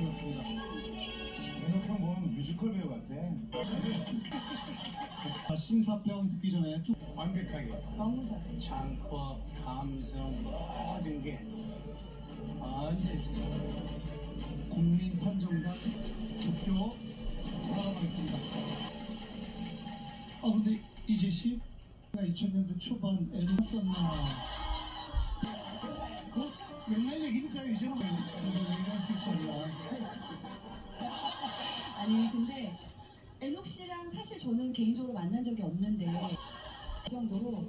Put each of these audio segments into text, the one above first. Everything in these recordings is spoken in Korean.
귀엽습니다. 이렇게 보면 뮤지컬 배우 같아. 아, 심사평 듣기 전에 쭉 완벽하게 너무 잘해. 창법, 감성, 뭐 모든 게 아주 국민 판정단 투표 돌아가겠습니다. 아 근데 이재 씨, 2000년대 초반 앨범 썼나? 아니 근데 애녹 씨랑 사실 저는 개인적으로 만난 적이 없는데 이 정도로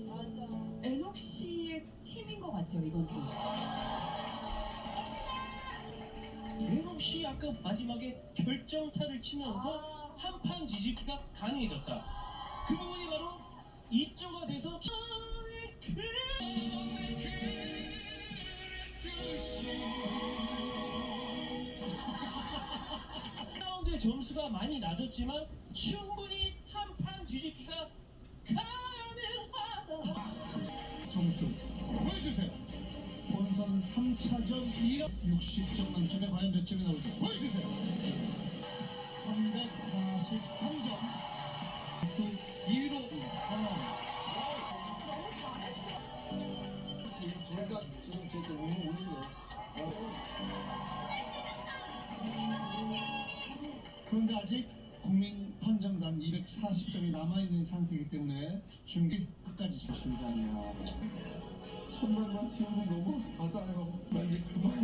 애녹 씨의 힘인 것 같아요 이건 또. 외국 씨 아까 마지막에 결정타를 치면서 한판 뒤집기가 가능해졌다. 그 부분이 바로 이조가 돼서 라운 점수가 많이 낮았지만 충분히 한 판 뒤집기가 가능하다. 점수 보여주세요. 본선 3차전 2력 60점 만점에 과연 몇 점이 나올지 보여주세요. 그런데 아직 국민 판정단 240점이 남아있는 상태이기 때문에 중계 끝까지 심장이야. 천만만 지우고 너무 잦아요 나 이제 그만